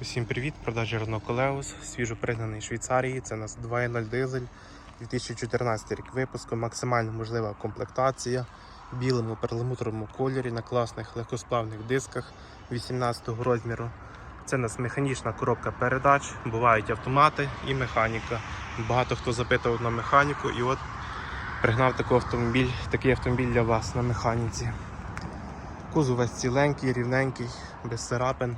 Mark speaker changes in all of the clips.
Speaker 1: Усім привіт! Продажі Renault Coleos, свіжо пригнаний Швейцарії. Це у нас 2.0 дизель, 2014 рік випуску, максимально можлива комплектація в білому перламутровому кольорі на класних легкосплавних дисках 18 розміру. Це у нас механічна коробка передач, бувають автомати і механіка. Багато хто запитував на механіку, і от пригнав такий автомобіль, такий автомобіль для вас на механіці. Кузов весь ціленький, рівненький, без царапин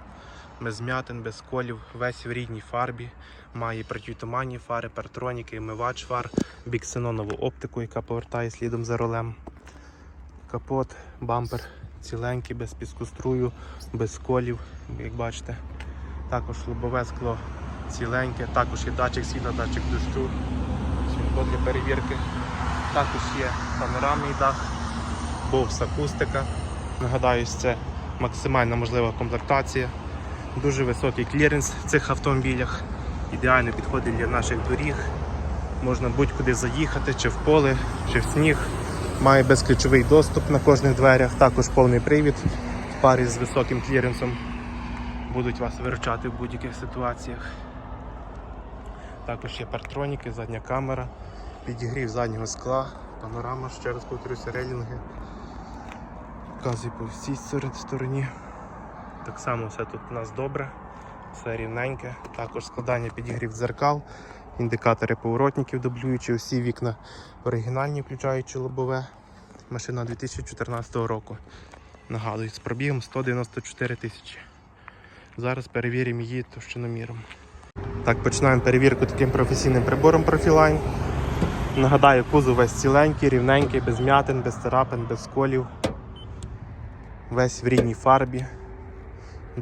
Speaker 1: без м'ятин, без колів, весь в рідній фарбі. Має протитуманні фари, партроніки, омивач фар, біксенонову оптику, яка повертає слідом за ролем. Капот, бампер ціленький, без піскострую, без колів, як бачите. Також лобове скло ціленьке, також є датчик світла, датчик дощу, світло для перевірки. Також є панорамний дах, бовс акустика. Нагадаю, це максимально можлива комплектація. Дуже високий кліренс в цих автомобілях. Ідеально підходить для наших доріг. Можна будь-куди заїхати, чи в поле, чи в сніг. Має безключовий доступ на кожних дверях, також повний привід в парі з високим кліренсом. Будуть вас виручати в будь-яких ситуаціях. Також є партроніки, задня камера, підігрів заднього скла, панорама, ще раз повторюся, рейлінги. Вказую по всій стороні. Так само все тут у нас добре, все рівненьке. Також складання підігрів дзеркал, індикатори поворотників дублюючі, усі вікна оригінальні, включаючи лобове. Машина 2014 року. Нагадую, з пробігом 194 тисячі. Зараз перевіримо її товщиноміром. Так, починаємо перевірку таким професійним прибором Profiline. Нагадаю, кузов весь ціленький, рівненький, без м'ятин, без царапин, без сколів. Весь в рідній фарбі.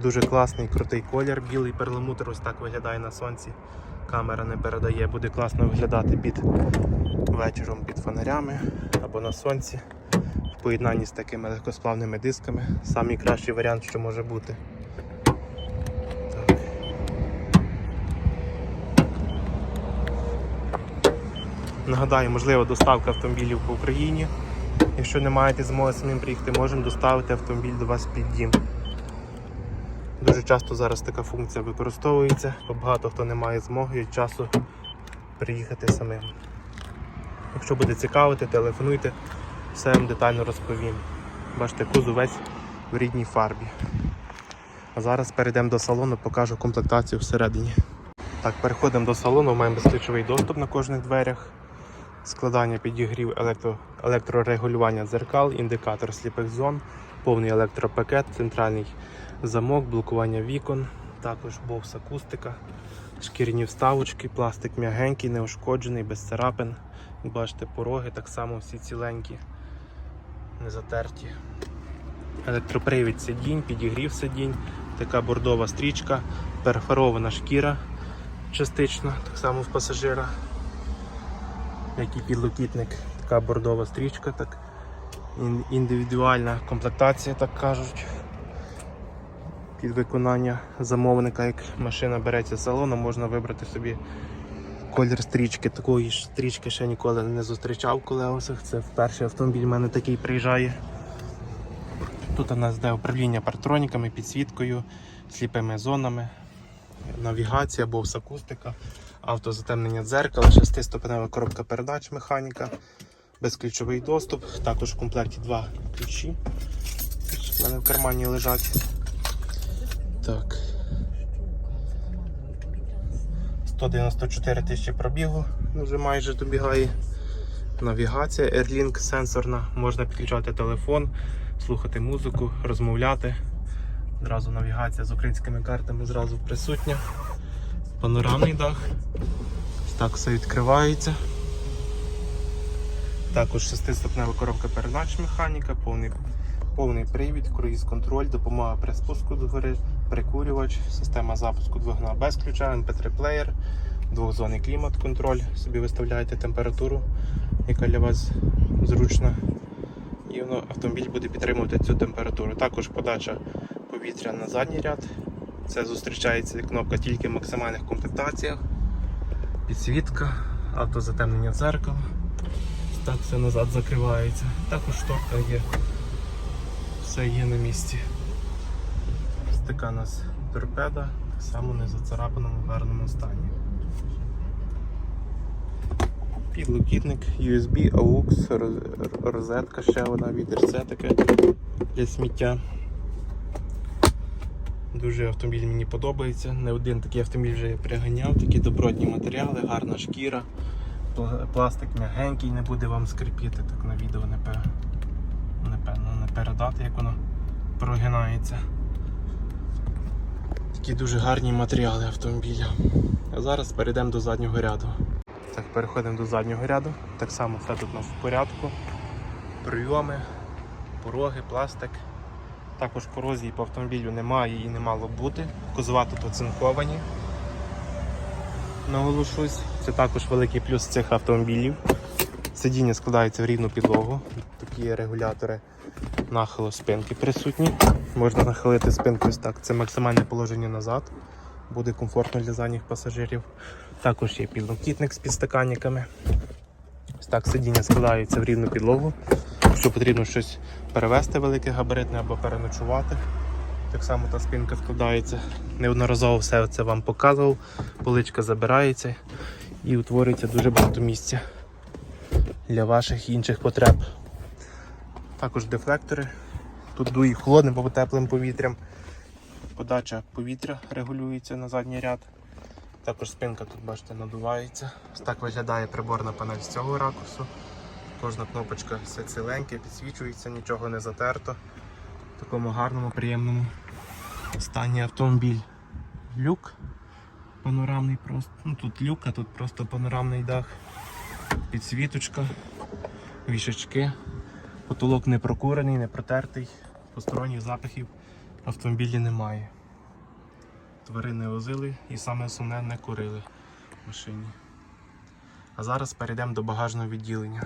Speaker 1: Дуже класний, крутий колір, білий перламутр, ось так виглядає на сонці. Камера не передає, буде класно виглядати під вечором під фонарями або на сонці. В поєднанні з такими легкосплавними дисками. Самий кращий варіант, що може бути. Нагадаю, можлива доставка автомобілів по Україні. Якщо не маєте змоги самим приїхати, можемо доставити автомобіль до вас під дім. Дуже часто зараз така функція використовується, бо багато хто не має змоги і часу приїхати самим. Якщо буде цікавити, телефонуйте, все вам детально розповім. Бачите, кузов весь в рідній фарбі. А зараз перейдемо до салону, покажу комплектацію всередині. Так, переходимо до салону, маємо безключовий доступ на кожних дверях, складання підігрів електро... електрорегулювання дзеркал, індикатор сліпих зон, повний електропакет, центральний замок, блокування вікон, також бокс акустика, шкіряні вставочки, пластик м'ягенький, неушкоджений, без царапин. Як Бачите, пороги так само всі ціленькі, не затерті. Електропривід сидінь, підігрів сидінь, така бордова стрічка, перфорована шкіра частично, так само в пасажира, як і підлокітник, така бордова стрічка, так, індивідуальна комплектація, так кажуть під виконання замовника, як машина береться з салону, можна вибрати собі колір стрічки. Такої ж стрічки ще ніколи не зустрічав в колеосах. Це перший автомобіль в мене такий приїжджає. Тут у нас йде управління партроніками, підсвіткою, сліпими зонами, навігація, бовс акустика, автозатемнення дзеркала, шестиступенева коробка передач, механіка, безключовий доступ. Також в комплекті два ключі. У мене в кармані лежать. Так. 194 тисячі пробігу, вже майже добігає. Навігація Airlink сенсорна, можна підключати телефон, слухати музику, розмовляти. Одразу навігація з українськими картами зразу присутня. Панорамний дах. Ось Так все відкривається. Також шестиступнева коробка передач механіка, повний повний привід, круїз-контроль, допомога при спуску до гори, прикурювач, система запуску двигуна без ключа, mp3 плеєр, двохзонний клімат-контроль. Собі виставляєте температуру, яка для вас зручна. І воно, автомобіль буде підтримувати цю температуру. Також подача повітря на задній ряд. Це зустрічається кнопка тільки в максимальних комплектаціях. Підсвітка, автозатемнення дзеркала. Так все назад закривається. Також шторка є все є на місці. Ось така у нас торпеда, Так само не зацарапаному гарному стані. Підлокітник, USB, AUX, розетка ще одна, відерце таке для сміття. Дуже автомобіль мені подобається. Не один такий автомобіль вже я приганяв, такі добротні матеріали, гарна шкіра, пластик м'ягенький, не буде вам скрипіти, так на відео напевно передати, як воно прогинається. Такі дуже гарні матеріали автомобіля. А зараз перейдемо до заднього ряду. Так, переходимо до заднього ряду. Так само все тут у нас в порядку. Прийоми, пороги, пластик. Також корозії по автомобілю немає і не мало бути. Кузова тут оцинковані. Наголошусь, це також великий плюс цих автомобілів. Сидіння складається в рівну підлогу. Такі регулятори нахилу спинки присутні. Можна нахилити спинку ось так. Це максимальне положення назад. Буде комфортно для задніх пасажирів. Також є підлокітник з підстаканниками. Ось так сидіння складається в рівну підлогу. Якщо потрібно щось перевезти велике габаритне або переночувати. Так само та спинка складається. Неодноразово все це вам показував. Поличка забирається і утворюється дуже багато місця для ваших інших потреб. Також дефлектори. Тут дує холодним або теплим повітрям. Подача повітря регулюється на задній ряд. Також спинка тут, бачите, надувається. Ось так виглядає приборна панель з цього ракурсу. Кожна кнопочка все ціленьке, підсвічується, нічого не затерто. В такому гарному, приємному стані автомобіль. Люк панорамний просто. Ну тут люк, а тут просто панорамний дах. Підсвіточка, вішачки. Потолок не прокурений, не протертий. Посторонніх запахів в автомобілі немає. Тварини возили і саме основне не курили в машині. А зараз перейдемо до багажного відділення.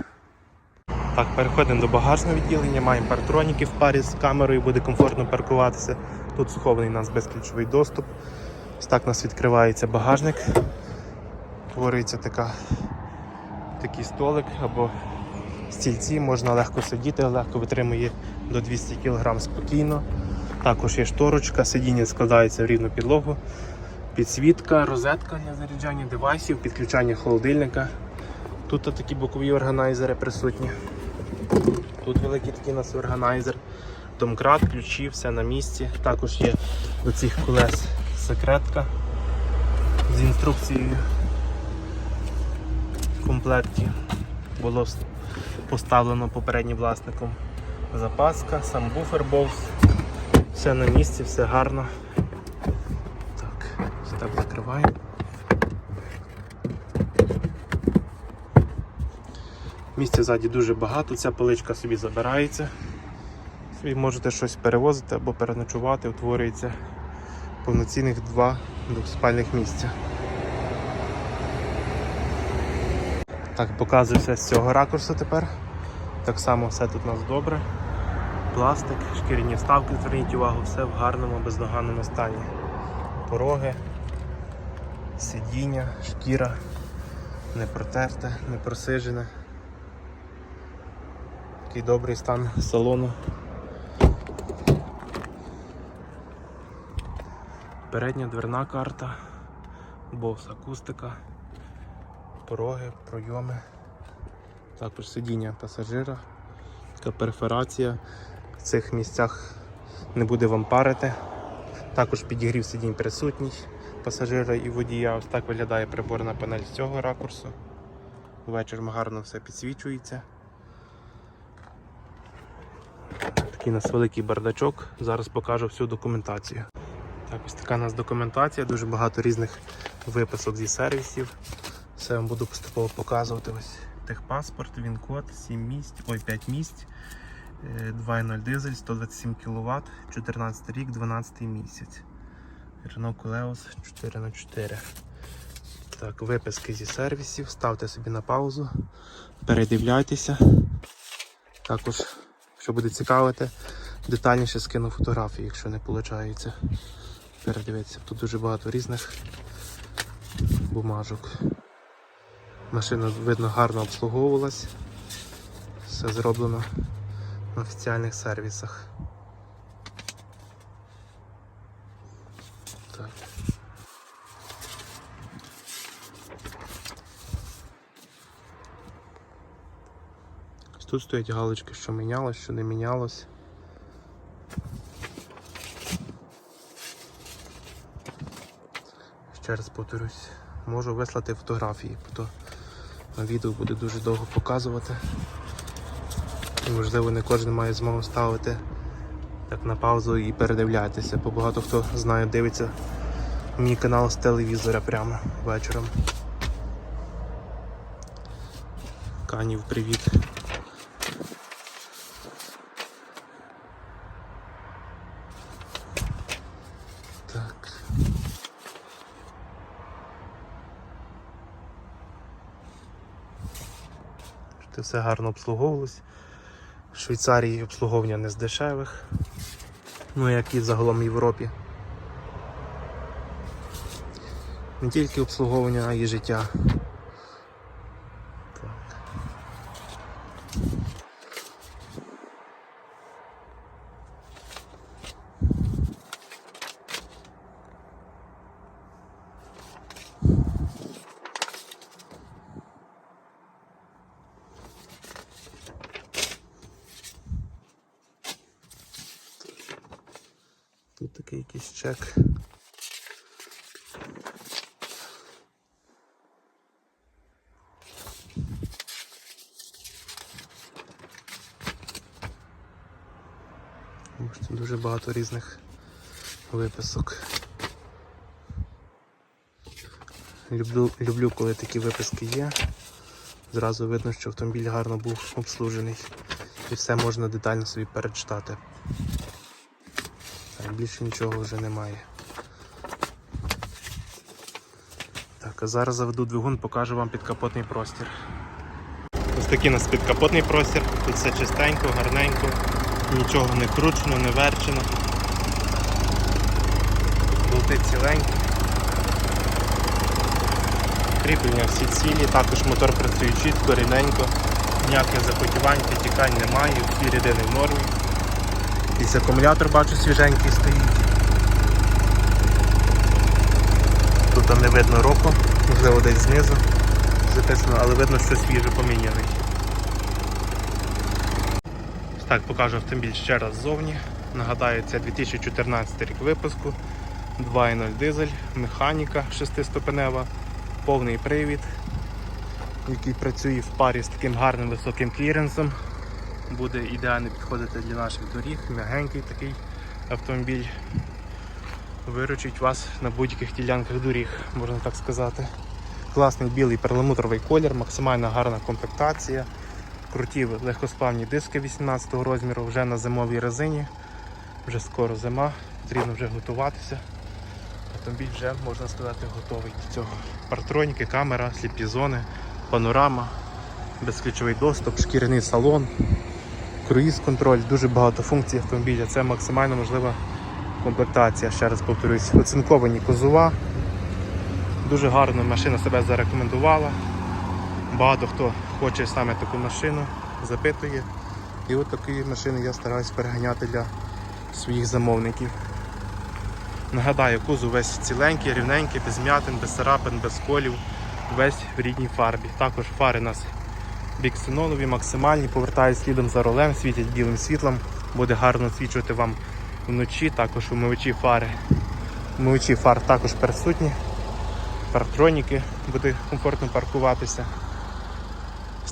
Speaker 1: Так, переходимо до багажного відділення, маємо партроніки в парі з камерою, буде комфортно паркуватися. Тут схований у нас безключовий доступ. Ось так у нас відкривається багажник. Твориться така, такий столик або стільці, можна легко сидіти, легко витримує до 200 кг спокійно. Також є шторочка, сидіння складається в рівну підлогу, підсвітка, розетка для заряджання девайсів, підключання холодильника. Тут такі бокові органайзери присутні. Тут великий такий у нас органайзер, домкрат, ключі, все на місці. Також є до цих колес секретка з інструкцією в комплекті. Було поставлено попереднім власником запаска, сам буфер бовс. Все на місці, все гарно. Так, ось так закриваємо. Місця ззаді дуже багато, ця поличка собі забирається. Собі можете щось перевозити або переночувати, утворюється повноцінних два двоспальних місця. Так, показую все з цього ракурсу тепер. Так само все тут у нас добре. Пластик, шкіряні вставки, зверніть увагу, все в гарному, бездоганному стані. Пороги, сидіння, шкіра, не протерте, не просижене. Такий добрий стан салону. Передня дверна карта, бовс акустика, пороги, пройоми, також сидіння пасажира, така перфорація. В цих місцях не буде вам парити. Також підігрів сидінь присутній пасажира і водія. Ось так виглядає приборна панель з цього ракурсу. Ввечері гарно все підсвічується. Такий у нас великий бардачок. Зараз покажу всю документацію. Так, ось така у нас документація, дуже багато різних виписок зі сервісів. Все вам буду поступово показувати. Ось техпаспорт, він-код, 7 місць, ой, 5 місць, е, 2.0 дизель, 127 кВт, 14 рік, 12 місяць. Renault Koleos 4х4. Так, виписки зі сервісів, ставте собі на паузу, передивляйтеся. Також, що буде цікавити, детальніше скину фотографії, якщо не виходить. Передивитися. Тут дуже багато різних бумажок. Машина, видно, гарно обслуговувалась. Все зроблено на офіціальних сервісах. Так. Тут стоять галочки, що мінялось, що не мінялось. Ще раз повторюсь, можу вислати фотографії відео буде дуже довго показувати. І можливо не кожен має змогу ставити так на паузу і передивлятися, бо багато хто знає, дивиться мій канал з телевізора прямо вечором. Канів, привіт. Все гарно обслуговувалось. В Швейцарії обслуговування не з дешевих. Ну як і загалом в Європі. Не тільки обслуговування, а й життя. Тут такий якийсь чек. Дуже багато різних виписок. Люблю, люблю, коли такі виписки є. Зразу видно, що автомобіль гарно був обслужений і все можна детально собі перечитати. Більше нічого вже немає. Так, а зараз заведу двигун, покажу вам підкапотний простір. Ось такий у нас підкапотний простір, тут все чистенько, гарненько, нічого не кручено, не верчено. Болти ціленькі. Кріплення всі цілі, також мотор працює чітко, рівненько, ніяких запотівань, підтікань немає, всі рідини в нормі. Якийсь акумулятор бачу свіженький стоїть. Тут не видно року, можливо десь знизу записано, але видно, що свіже поміняний. Так, покажу автомобіль ще раз ззовні. Нагадаю, це 2014 рік випуску, 2.0 дизель, механіка 6-ступенева, повний привід, який працює в парі з таким гарним високим кліренсом буде ідеально підходити для наших доріг, м'ягенький такий автомобіль. Виручить вас на будь-яких ділянках доріг, можна так сказати. Класний білий перламутровий колір, максимально гарна комплектація, круті легкосплавні диски 18 розміру, вже на зимовій резині, вже скоро зима, потрібно вже готуватися. Автомобіль вже, можна сказати, готовий до цього. Партроніки, камера, сліпі зони, панорама, безключовий доступ, шкіряний салон круїз контроль, дуже багато функцій автомобіля. Це максимально можлива комплектація, ще раз повторюсь. Оцинковані козова. Дуже гарно машина себе зарекомендувала. Багато хто хоче саме таку машину, запитує. І от такі машини я стараюсь переганяти для своїх замовників. Нагадаю, кузов весь ціленький, рівненький, без м'ятин, без царапин, без колів, весь в рідній фарбі. Також фари у нас біксенонові, максимальні, повертають слідом за ролем, світять білим світлом, буде гарно освічувати вам вночі, також умивачі фари. Умивачі фар також присутні, партроніки, буде комфортно паркуватися.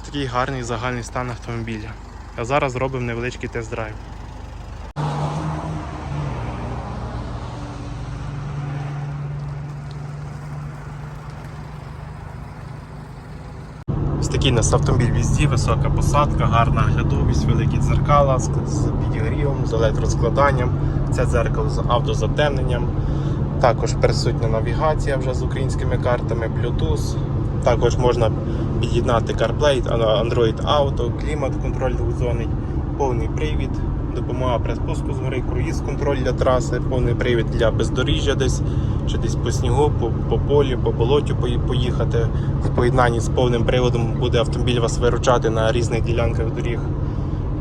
Speaker 1: Такий гарний загальний стан автомобіля. А зараз зробимо невеличкий тест-драйв. Такий у нас автомобіль візді, висока посадка, гарна оглядовість, великі дзеркала з підігрівом, з електроскладанням. Це дзеркало з автозатемненням. Також присутня навігація вже з українськими картами, Bluetooth. Також можна під'єднати CarPlay, Android Auto, клімат контроль двозонний, повний привід, допомога при спуску з гори, круїз контроль для траси, повний привід для бездоріжжя десь чи десь по снігу, по, по полі, по болоті поїхати. В поєднанні з повним приводом буде автомобіль вас виручати на різних ділянках доріг.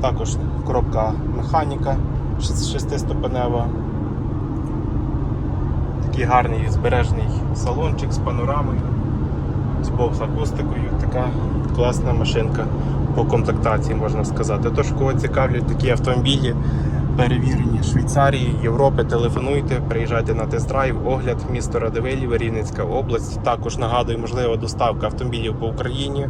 Speaker 1: Також коробка механіка 6-ступенева. Такий гарний збережний салончик з панорамою. Bose акустикою. Така класна машинка по комплектації, можна сказати. Тож, кого цікавлять такі автомобілі, перевірені Швейцарії, Європи, телефонуйте, приїжджайте на тест-драйв, огляд місто Радивилів, Рівненська область. Також нагадую, можлива доставка автомобілів по Україні.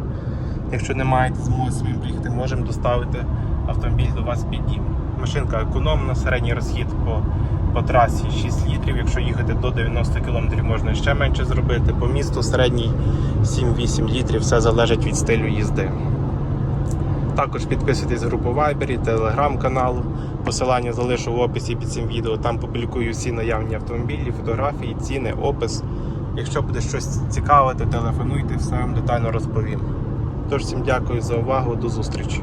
Speaker 1: Якщо не маєте змоги самим приїхати, можемо доставити автомобіль до вас під дім. Машинка економна, середній розхід по, по трасі 6 літрів. Якщо їхати до 90 км, можна ще менше зробити. По місту середній 7-8 літрів, все залежить від стилю їзди. Також підписуйтесь в групу Viber, телеграм-канал. Посилання залишу в описі під цим відео. Там публікую всі наявні автомобілі, фотографії, ціни, опис. Якщо буде щось цікаве, то телефонуйте, все вам детально розповім. Тож всім дякую за увагу, до зустрічі.